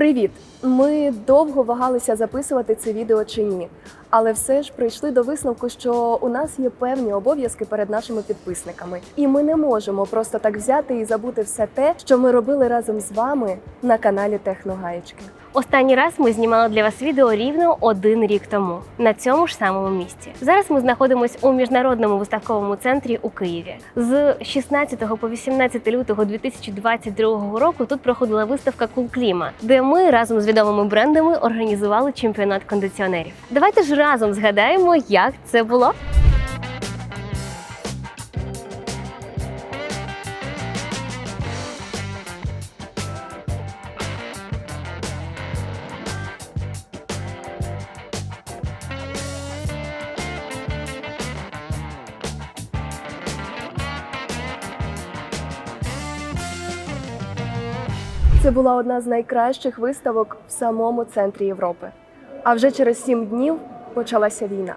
Привіт! Ми довго вагалися записувати це відео чи ні, але все ж прийшли до висновку, що у нас є певні обов'язки перед нашими підписниками, і ми не можемо просто так взяти і забути все те, що ми робили разом з вами на каналі Техногаєчки. Останній раз ми знімали для вас відео рівно один рік тому на цьому ж самому місці. Зараз ми знаходимося у міжнародному виставковому центрі у Києві. З 16 по 18 лютого 2022 року тут проходила виставка Кулкліма, де ми разом з відомими брендами організували чемпіонат кондиціонерів. Давайте ж разом згадаємо, як це було. Це була одна з найкращих виставок в самому центрі Європи. А вже через сім днів почалася війна.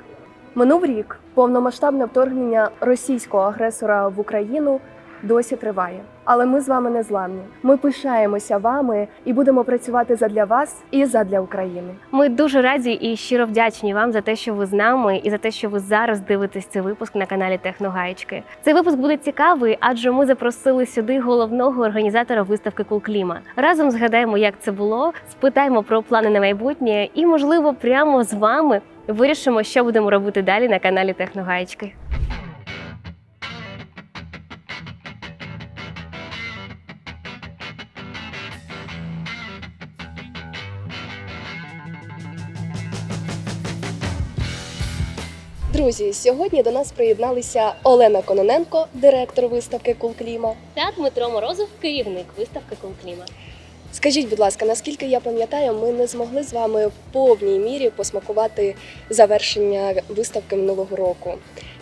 Минув рік повномасштабне вторгнення російського агресора в Україну досі триває. Але ми з вами не зламні. Ми пишаємося вами і будемо працювати задля вас і задля України. Ми дуже раді і щиро вдячні вам за те, що ви з нами, і за те, що ви зараз дивитесь цей випуск на каналі Техногаєчки. Цей випуск буде цікавий, адже ми запросили сюди головного організатора виставки Кулкліма. Разом згадаємо, як це було, спитаємо про плани на майбутнє, і, можливо, прямо з вами вирішимо, що будемо робити далі на каналі Техногаєчки. Друзі, сьогодні до нас приєдналися Олена Кононенко, директор виставки Кулкліма. Та Дмитро Морозов, керівник виставки Кулкліма. Скажіть, будь ласка, наскільки я пам'ятаю, ми не змогли з вами в повній мірі посмакувати завершення виставки минулого року.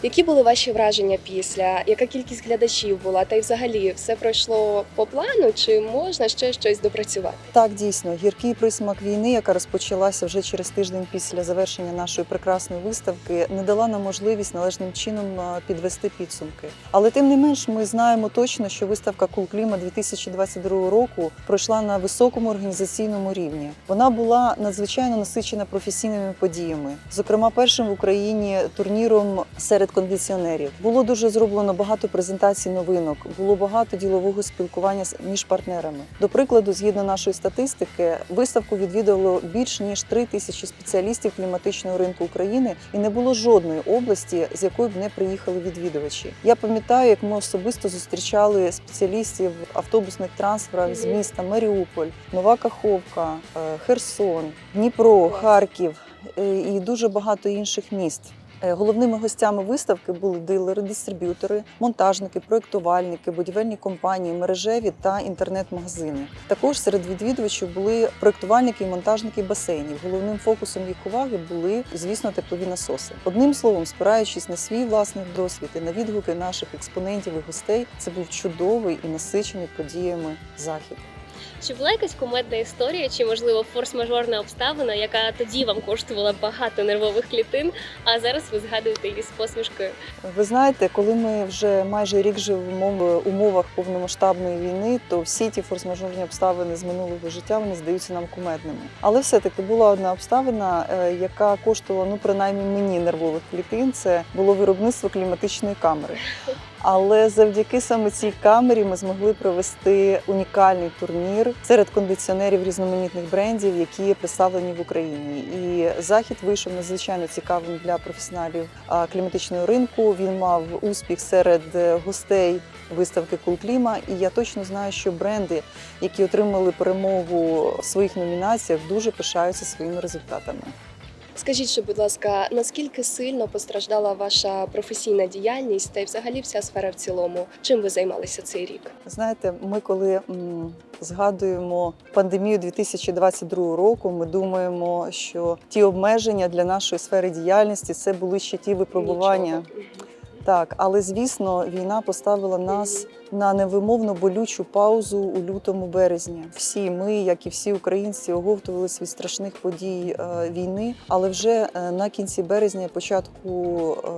Які були ваші враження після? Яка кількість глядачів була? Та й взагалі все пройшло по плану? Чи можна ще щось допрацювати? Так, дійсно, гіркий присмак війни, яка розпочалася вже через тиждень після завершення нашої прекрасної виставки, не дала нам можливість належним чином підвести підсумки. Але тим не менш, ми знаємо точно, що виставка Кулкліма 2022 року пройшла на високому організаційному рівні. Вона була надзвичайно насичена професійними подіями, зокрема, першим в Україні турніром серед кондиціонерів. Було дуже зроблено багато презентацій новинок, було багато ділового спілкування між партнерами. До прикладу, згідно нашої статистики, виставку відвідало більш ніж три тисячі спеціалістів кліматичного ринку України, і не було жодної області, з якої б не приїхали відвідувачі. Я пам'ятаю, як ми особисто зустрічали спеціалістів автобусних трансферах з міста Маріуполь, Нова Каховка, е, Херсон, Дніпро, Харків е, і дуже багато інших міст. Е, Головними гостями виставки були дилери, дистриб'ютори, монтажники, проєктувальники, будівельні компанії, мережеві та інтернет-магазини. Також серед відвідувачів були проєктувальники і монтажники басейнів. Головним фокусом їх уваги були, звісно, теплові насоси. Одним словом, спираючись на свій власний досвід і на відгуки наших експонентів і гостей, це був чудовий і насичений подіями захід. Чи була якась кумедна історія, чи можливо форс-мажорна обставина, яка тоді вам коштувала багато нервових клітин, а зараз ви згадуєте її з посмішкою? Ви знаєте, коли ми вже майже рік живемо в умовах повномасштабної війни, то всі ті форс-мажорні обставини з минулого життя вони здаються нам кумедними. Але все-таки була одна обставина, е, яка коштувала ну принаймні мені нервових клітин. Це було виробництво кліматичної камери. Але завдяки саме цій камері ми змогли провести унікальний турнір серед кондиціонерів різноманітних брендів, які є представлені в Україні. І захід вийшов надзвичайно цікавим для професіоналів кліматичного ринку. Він мав успіх серед гостей виставки Кулкліма. І я точно знаю, що бренди, які отримали перемогу в своїх номінаціях, дуже пишаються своїми результатами. Скажіть, ще, будь ласка, наскільки сильно постраждала ваша професійна діяльність та й взагалі вся сфера в цілому? Чим ви займалися цей рік? Знаєте, ми коли м, згадуємо пандемію 2022 року, ми думаємо, що ті обмеження для нашої сфери діяльності це були ще ті випробування. Нічого. Так, але звісно, війна поставила нас на невимовно болючу паузу у лютому березні. Всі ми, як і всі українці, оговтувалися від страшних подій е, війни. Але вже е, на кінці березня, початку е,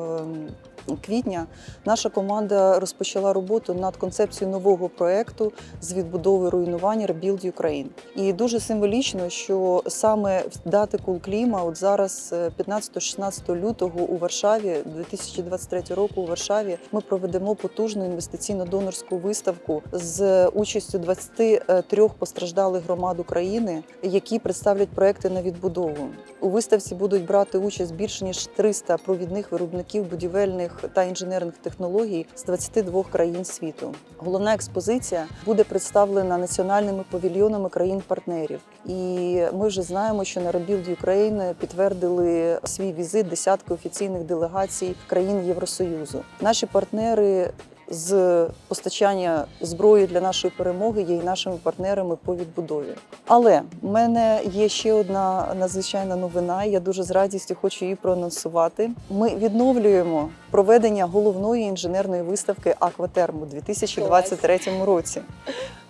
квітня наша команда розпочала роботу над концепцією нового проекту з відбудови руйнування Rebuild Ukraine. І дуже символічно, що саме в дати Кулкліма, от зараз, е, 15-16 лютого у Варшаві, 2023 року у Варшаві, ми проведемо потужну інвестиційно-донорську виставку з участю 23 постраждалих громад України, які представлять проекти на відбудову. У виставці будуть брати участь більше ніж 300 провідних виробників будівельних та інженерних технологій з 22 країн світу. Головна експозиція буде представлена національними павільйонами країн-партнерів. І ми вже знаємо, що на Rebuild Ukraine підтвердили свій візит десятки офіційних делегацій країн Євросоюзу. Наші партнери з постачання зброї для нашої перемоги є і нашими партнерами по відбудові. Але в мене є ще одна надзвичайна новина. і Я дуже з радістю хочу її проанонсувати. Ми відновлюємо проведення головної інженерної виставки Акватерм у 2023 році.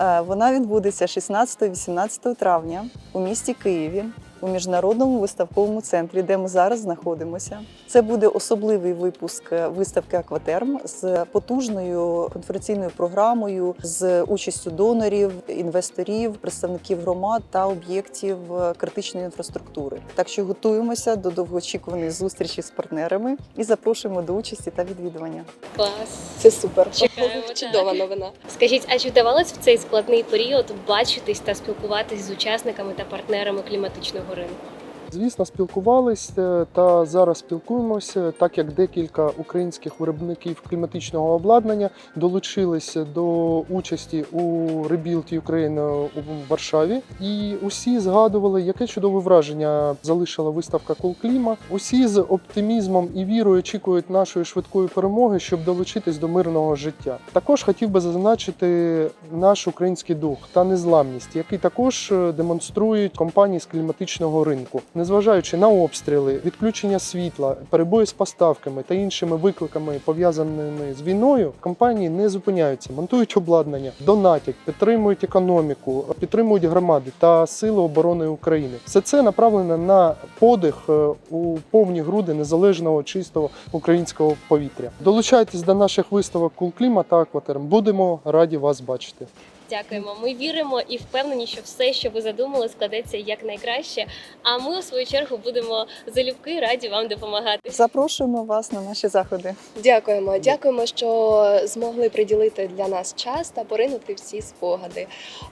Е, Вона відбудеться 16-18 травня у місті Києві. У міжнародному виставковому центрі, де ми зараз знаходимося, це буде особливий випуск е, виставки Акватерм з потужною конференційною програмою, з участю донорів, інвесторів, представників громад та об'єктів е, критичної інфраструктури. Так що готуємося до довгоочікуваної зустрічі з партнерами і запрошуємо до участі та відвідування. Клас. Це супер. Чекаємо, так. Чудова новина. Скажіть, а чи вдавалось в цей складний період бачитись та спілкуватись з учасниками та партнерами кліматичного ринку? Звісно, спілкувалися та зараз спілкуємося, так як декілька українських виробників кліматичного обладнання долучилися до участі у Rebuild Ukraine у Варшаві, і усі згадували, яке чудове враження залишила виставка Кулкліма. Усі з оптимізмом і вірою очікують нашої швидкої перемоги, щоб долучитись до мирного життя. Також хотів би зазначити наш український дух та незламність, який також е, демонструють компанії з кліматичного ринку незважаючи на обстріли, відключення світла, перебої з поставками та іншими викликами, пов'язаними з війною, компанії не зупиняються, монтують обладнання, донатять, підтримують економіку, підтримують громади та сили оборони України. Все це направлено на подих е, у повні груди незалежного чистого українського повітря. Долучайтесь до наших виставок Кулкліма та Акватерм. Будемо раді вас бачити. Дякуємо. Ми віримо і впевнені, що все, що ви задумали, складеться якнайкраще. А ми, у свою чергу, будемо залюбки раді вам допомагати. Запрошуємо вас на наші заходи. Дякуємо, дякуємо, що змогли приділити для нас час та поринути всі спогади.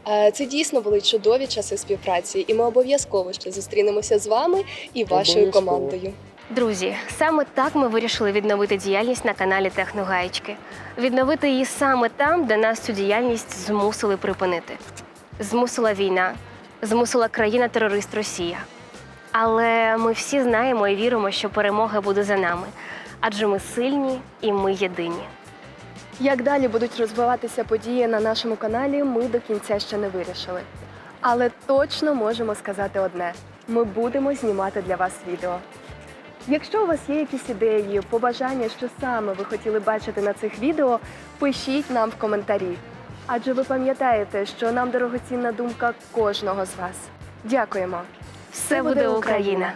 Е, Це дійсно були чудові часи співпраці, і ми обов'язково ще зустрінемося з вами і вашою Обов'язково. командою. Друзі, саме так ми вирішили відновити діяльність на каналі Техногаєчки. Відновити її саме там, де нас цю діяльність змусили припинити. Змусила війна, змусила країна-терорист Росія. Але ми всі знаємо і віримо, що перемога буде за нами, адже ми сильні і ми єдині. Як далі будуть розвиватися події на нашому каналі, ми до кінця ще не вирішили. Але точно можемо сказати одне: ми будемо знімати для вас відео. Якщо у вас є якісь ідеї, побажання, що саме ви хотіли бачити на цих відео, пишіть нам в коментарі. Адже ви пам'ятаєте, що нам дорогоцінна думка кожного з вас. Дякуємо! Все буде Україна!